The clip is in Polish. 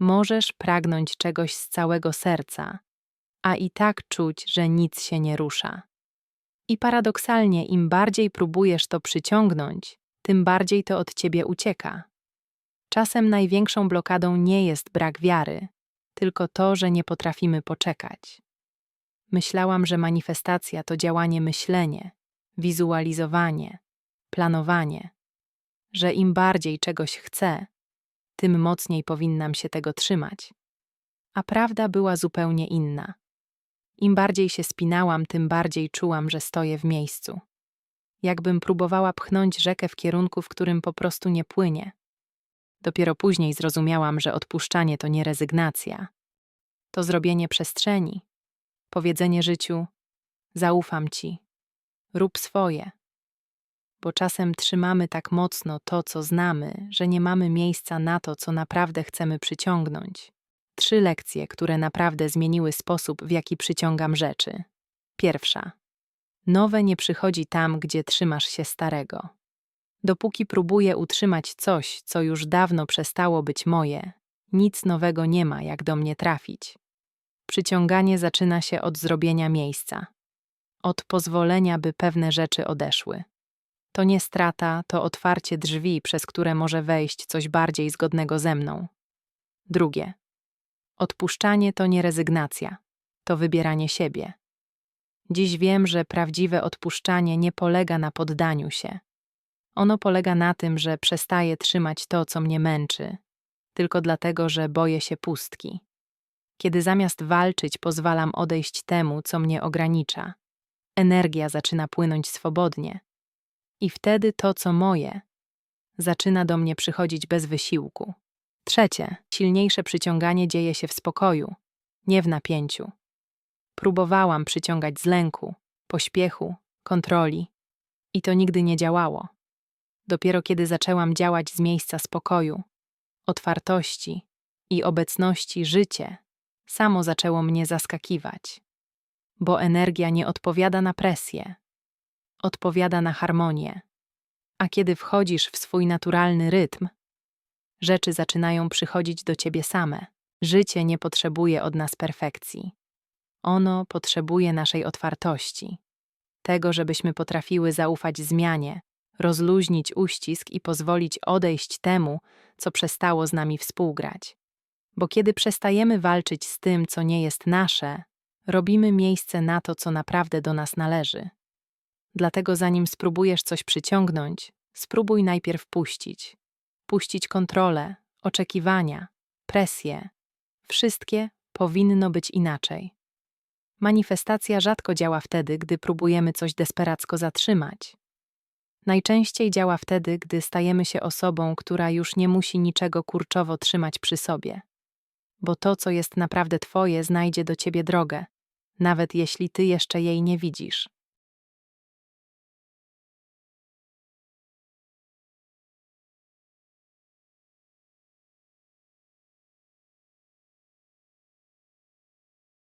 Możesz pragnąć czegoś z całego serca, a i tak czuć, że nic się nie rusza. I paradoksalnie, im bardziej próbujesz to przyciągnąć, tym bardziej to od ciebie ucieka. Czasem największą blokadą nie jest brak wiary, tylko to, że nie potrafimy poczekać. Myślałam, że manifestacja to działanie myślenie, wizualizowanie, planowanie, że im bardziej czegoś chcę, tym mocniej powinnam się tego trzymać. A prawda była zupełnie inna. Im bardziej się spinałam, tym bardziej czułam, że stoję w miejscu. Jakbym próbowała pchnąć rzekę w kierunku, w którym po prostu nie płynie. Dopiero później zrozumiałam, że odpuszczanie to nie rezygnacja. To zrobienie przestrzeni. Powiedzenie życiu: Zaufam ci. Rób swoje. Bo czasem trzymamy tak mocno to, co znamy, że nie mamy miejsca na to, co naprawdę chcemy przyciągnąć. Trzy lekcje, które naprawdę zmieniły sposób, w jaki przyciągam rzeczy. Pierwsza. Nowe nie przychodzi tam, gdzie trzymasz się starego. Dopóki próbuję utrzymać coś, co już dawno przestało być moje, nic nowego nie ma, jak do mnie trafić. Przyciąganie zaczyna się od zrobienia miejsca, od pozwolenia, by pewne rzeczy odeszły. To nie strata, to otwarcie drzwi, przez które może wejść coś bardziej zgodnego ze mną. Drugie. Odpuszczanie to nie rezygnacja, to wybieranie siebie. Dziś wiem, że prawdziwe odpuszczanie nie polega na poddaniu się. Ono polega na tym, że przestaję trzymać to, co mnie męczy, tylko dlatego, że boję się pustki. Kiedy zamiast walczyć, pozwalam odejść temu, co mnie ogranicza, energia zaczyna płynąć swobodnie. I wtedy to, co moje, zaczyna do mnie przychodzić bez wysiłku. Trzecie, silniejsze przyciąganie dzieje się w spokoju, nie w napięciu. Próbowałam przyciągać z lęku, pośpiechu, kontroli, i to nigdy nie działało. Dopiero kiedy zaczęłam działać z miejsca spokoju, otwartości i obecności życie, samo zaczęło mnie zaskakiwać. Bo energia nie odpowiada na presję, odpowiada na harmonię. A kiedy wchodzisz w swój naturalny rytm, rzeczy zaczynają przychodzić do ciebie same. Życie nie potrzebuje od nas perfekcji. Ono potrzebuje naszej otwartości, tego, żebyśmy potrafiły zaufać zmianie, rozluźnić uścisk i pozwolić odejść temu, co przestało z nami współgrać. Bo kiedy przestajemy walczyć z tym, co nie jest nasze, robimy miejsce na to, co naprawdę do nas należy. Dlatego zanim spróbujesz coś przyciągnąć, spróbuj najpierw puścić. Puścić kontrolę, oczekiwania, presję. Wszystkie powinno być inaczej. Manifestacja rzadko działa wtedy, gdy próbujemy coś desperacko zatrzymać. Najczęściej działa wtedy, gdy stajemy się osobą, która już nie musi niczego kurczowo trzymać przy sobie. Bo to, co jest naprawdę Twoje, znajdzie do Ciebie drogę, nawet jeśli Ty jeszcze jej nie widzisz.